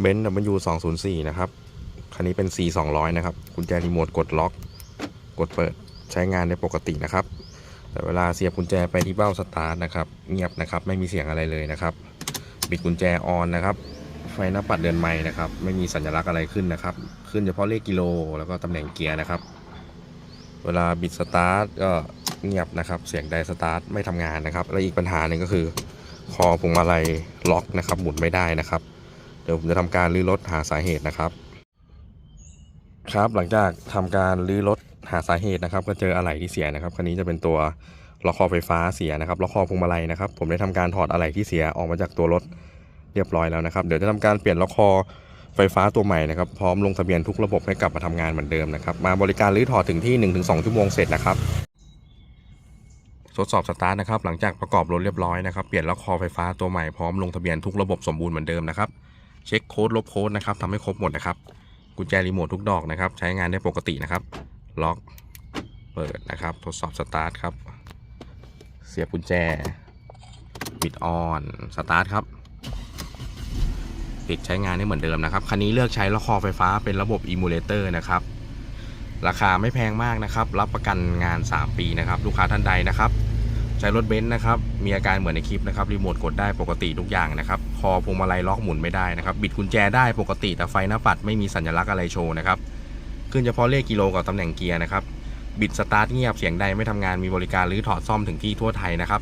เบนซ์ W 2 0 4นะครับ คันนี้เป็น C 200นะครับ กุญแจรีโมทกดล็อก กดเปิดใช้งานได้ปกตินะครับ แต่เวลาเสียบกุญแจไปที่เบ้าสตาร์ทนะครับ เงียบนะครับ ไม่มีเสียงอะไรเลยนะครับ บิดกุญแจออนนะครับ ไฟหน้าปัดเดือนไม้นะครับ ไม่มีสัญลักษณ์อะไรขึ้นนะครับ ขึ้นเฉพาะเลขกิโล แล้วก็ตำแหน่งเกียร์นะครับ เวลาบิดสตาร์ทก็เงียบนะครับ เสียงไดสตาร์ทไม่ทำงานนะครับ และอีกปัญหาหนึ่งก็คือ คอพวงมาลัยล็อกนะครับ หมุนไม่ได้นะครับ ดี๋ยวผมจะทำการรื้อรถหาสาเหตุนะครับ ครับหลังจากทำการรื้อรถหาสาเหตุนะครับ ก็เจออะไหล่ที่เสียนะครับคันนี้จะเป็นตัวล็อกคอไฟฟ้าเสียนะครับล็อกคอพวงมาลัยนะครับ ผมได้ทำการถอดอะไหล่ที่เสียออกมาจากตัวรถเรียบร้อยแล้วนะครับ เดี๋ยวจะทำการเปลี่ยนล็อกคอไฟฟ้าตัวใหม่นะครับพร้อมลงทะเบียนทุกระบบให้กลับมาทำงานเหมือนเดิมนะครับ มาบริการรื้อถอดถึงที่ 1-2 ชั่วโมงเสร็จนะครับทดสอบสตาร์ทนะครับหลังจากประกอบรถเรียบร้อยนะครับเปลี่ยนล็อกคอไฟฟ้าตัวใหม่พร้อมลงทะเบียนทุกระบบสมบูรณ์เหมือนเดิมนะครับ เช็คโค้ดลบโค้ดนะครับทำให้ครบหมดนะครับ กุญแจรีโมททุกดอกนะครับ ใช้งานได้ปกตินะครับ ล็อก เปิดนะครับ ทดสอบสตาร์ทครับ เสียบกุญแจ ปิดออน สตาร์ทครับปิดใช้งานได้เหมือนเดิมนะครับ คันนี้เลือกใช้ล็อคอไฟฟ้าเป็นระบบอิมูเลเตอร์นะครับ ราคาไม่แพงมากนะครับ รับประกันงาน 3 ปีนะครับ ลูกค้าท่านใดนะครับ ใช้รถเบนซ์นะครับ มีอาการเหมือนในคลิปนะครับ รีโมทกดได้ปกติทุกอย่างนะครับ คอพวงมาลัยล็อกหมุนไม่ได้นะครับ บิดกุญแจได้ปกติแต่ไฟหน้าปัดไม่มีสัญลักษณ์อะไรโชว์นะครับ ขึ้นเฉพาะเลขกิโลกับตำแหน่งเกียร์นะครับ บิดสตาร์ทเงียบเสียงใดไม่ทำงาน มีบริการหรือถอดซ่อมถึงที่ทั่วไทยนะครับ